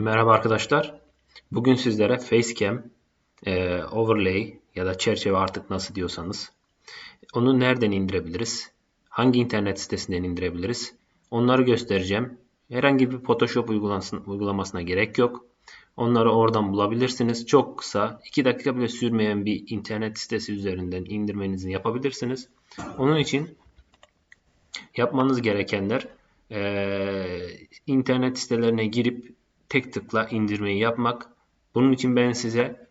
Merhaba arkadaşlar. Bugün sizlere Facecam, e, Overlay ya da çerçeve artık nasıl diyorsanız onu nereden indirebiliriz? Hangi internet sitesinden indirebiliriz? Onları göstereceğim. Herhangi bir Photoshop uygulamasına gerek yok. Onları oradan bulabilirsiniz. Çok kısa, 2 dakika bile sürmeyen bir internet sitesi üzerinden indirmenizi yapabilirsiniz. Onun için yapmanız gerekenler e, internet sitelerine girip tek tıkla indirmeyi yapmak. Bunun için ben size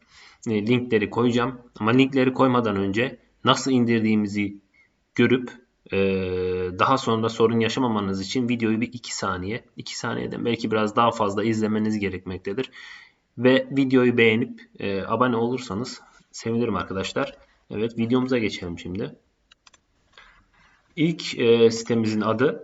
e, linkleri koyacağım. Ama linkleri koymadan önce nasıl indirdiğimizi görüp e, daha sonra sorun yaşamamanız için videoyu bir 2 saniye, 2 saniyeden belki biraz daha fazla izlemeniz gerekmektedir. Ve videoyu beğenip e, abone olursanız sevinirim arkadaşlar. Evet videomuza geçelim şimdi. İlk sitemizin adı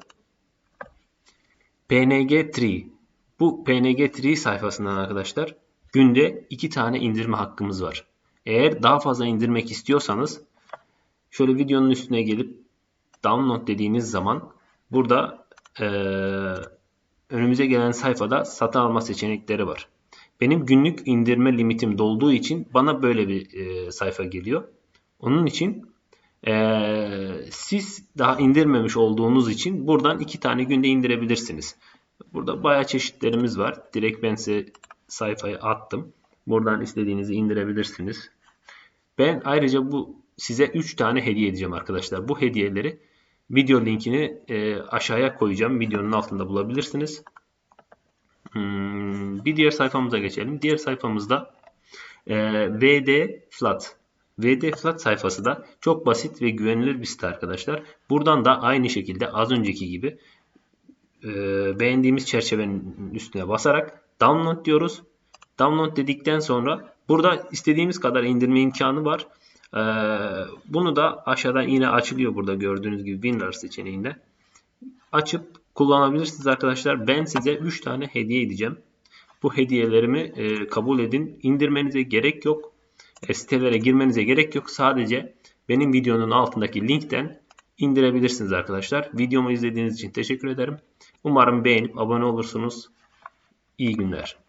PNG3 bu PNG3 sayfasından arkadaşlar günde 2 tane indirme hakkımız var. Eğer daha fazla indirmek istiyorsanız şöyle videonun üstüne gelip download dediğiniz zaman burada e, önümüze gelen sayfada satın alma seçenekleri var. Benim günlük indirme limitim dolduğu için bana böyle bir e, sayfa geliyor. Onun için e, siz daha indirmemiş olduğunuz için buradan iki tane günde indirebilirsiniz. Burada bayağı çeşitlerimiz var. Direkt ben size sayfayı attım. Buradan istediğinizi indirebilirsiniz. Ben ayrıca bu size 3 tane hediye edeceğim arkadaşlar. Bu hediyeleri video linkini e, aşağıya koyacağım. Videonun altında bulabilirsiniz. Hmm, bir diğer sayfamıza geçelim. Diğer sayfamızda e, VD Flat. VD Flat sayfası da çok basit ve güvenilir bir site arkadaşlar. Buradan da aynı şekilde az önceki gibi e, beğendiğimiz çerçevenin üstüne basarak download diyoruz. Download dedikten sonra burada istediğimiz kadar indirme imkanı var. E, bunu da aşağıdan yine açılıyor burada gördüğünüz gibi WinRAR seçeneğinde. Açıp kullanabilirsiniz arkadaşlar. Ben size 3 tane hediye edeceğim. Bu hediyelerimi e, kabul edin. İndirmenize gerek yok. E, sitelere girmenize gerek yok. Sadece benim videonun altındaki linkten indirebilirsiniz arkadaşlar. Videomu izlediğiniz için teşekkür ederim. Umarım beğenip abone olursunuz. İyi günler.